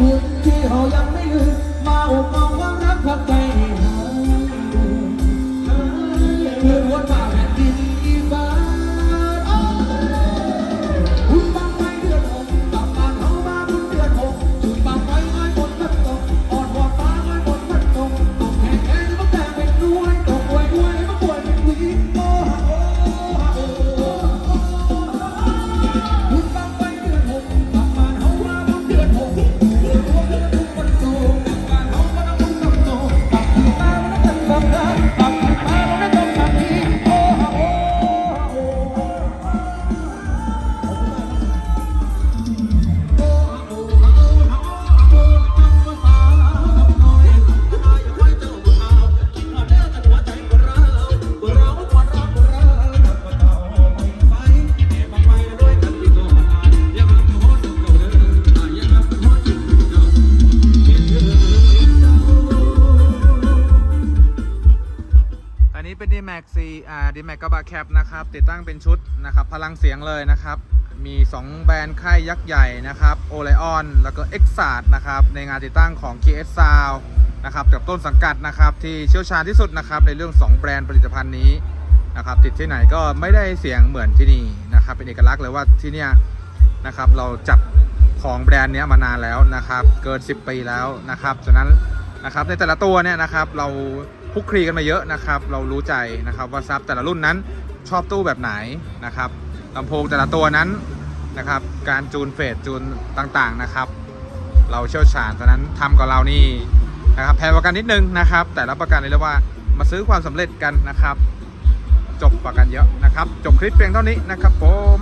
คุณที่เรายังไม่ลืมมาอบรมความรักความใจให้เพื่อวนมา นนี้เป็น d m a x C อ่า d m a x กระบะแคปนะครับ ติดตั้งเป็นชุดนะครับ พลังเสียงเลยนะครับ มี 2 แบรนด์ค่ายยักษ์ใหญ่นะครับ o l e o n แล้วก็ e x a r t นะครับ ในงานติดตั้งของ KS Sound นะครับกับต้นสังกัดนะครับที่เชี่ยวชาญที่สุดนะครับในเรื่อง 2 แบรนด์ผลิตภัณฑ์นี้นะครับติดที่ไหนก็ไม่ได้เสียงเหมือนที่นี่นะครับ เป็นเอกลักษณ์เลยว่าที่เนี่ยนะครับเราจับของแบรนด์เนี้ยมานานแล้วนะครับ เกิน 10 ปีแล้วนะครับฉะนั้นนะครับในแต่ละตัวเนี่ยนะครับเรา คุกคลีกันมาเยอะนะครับ เรารู้ใจนะครับว่าซับแต่ละรุ่นนั้นชอบตู้แบบไหนนะครับลำโพงแต่ละตัวนั้นนะครับ การจูนเฟสจูนต่างๆนะครับ เราเชี่ยวชาญฉะนั้นทำกับเรานี่นะครับแพงกว่ากันนิดนึงนะครับ แต่รับประกันเลยว่ามาซื้อความสำเร็จกันนะครับ จบกว่ากันเยอะนะครับ จบคลิปเพียงเท่านี้นะครับผม